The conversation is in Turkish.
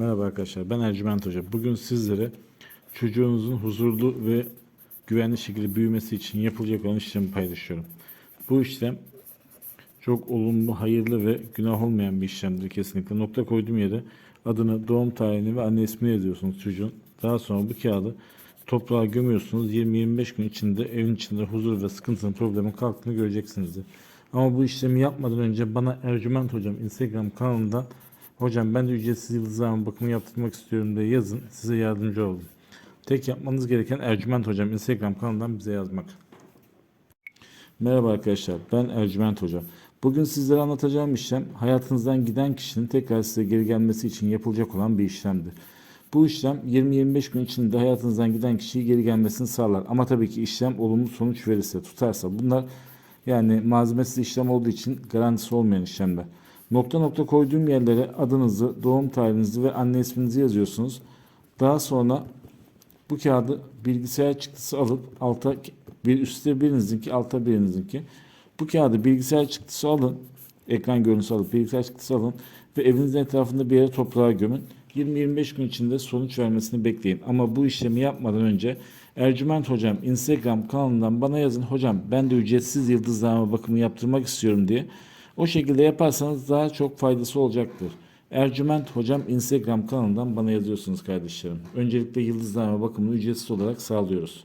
Merhaba arkadaşlar, ben Ercüment Hoca. Bugün sizlere çocuğunuzun huzurlu ve güvenli şekilde büyümesi için yapılacak olan işlemi paylaşıyorum. Bu işlem çok olumlu, hayırlı ve günah olmayan bir işlemdir kesinlikle. Nokta koyduğum yere adını, doğum tarihini ve anne ismini yazıyorsunuz çocuğun. Daha sonra bu kağıdı toprağa gömüyorsunuz. 20-25 gün içinde evin içinde huzur ve sıkıntının, problemin kalktığını göreceksinizdir. Ama bu işlemi yapmadan önce bana Ercüment Hocam Instagram kanalından Hocam ben de ücretsiz yıldızlama bakımı yaptırmak istiyorum diye yazın. Size yardımcı oldum. Tek yapmanız gereken Ercüment Hocam Instagram kanalından bize yazmak. Merhaba arkadaşlar, ben Ercüment Hoca. Bugün sizlere anlatacağım işlem hayatınızdan giden kişinin tekrar size geri gelmesi için yapılacak olan bir işlemdir. Bu işlem 20-25 gün içinde hayatınızdan giden kişiyi geri gelmesini sağlar. Ama tabii ki işlem olumlu sonuç verirse, tutarsa. Bunlar yani malzemesiz işlem olduğu için garantisi olmayan işlemler. Nokta nokta koyduğum yerlere adınızı, doğum tarihinizi ve anne isminizi yazıyorsunuz. Daha sonra bu kağıdı bilgisayar çıktısı alıp alta bir üstte birinizinki alta birinizinki. Bu kağıdı bilgisayar çıktısı alın. Ekran görüntüsü alıp bilgisayar çıktısı alın ve evinizin etrafında bir yere toprağa gömün. 20-25 gün içinde sonuç vermesini bekleyin. Ama bu işlemi yapmadan önce Ercüment Hocam Instagram kanalından bana yazın. Hocam ben de ücretsiz yıldızlama bakımı yaptırmak istiyorum diye. O şekilde yaparsanız daha çok faydası olacaktır. Ercüment Hocam Instagram kanalından bana yazıyorsunuz kardeşlerim. Öncelikle yıldızlama bakımını ücretsiz olarak sağlıyoruz.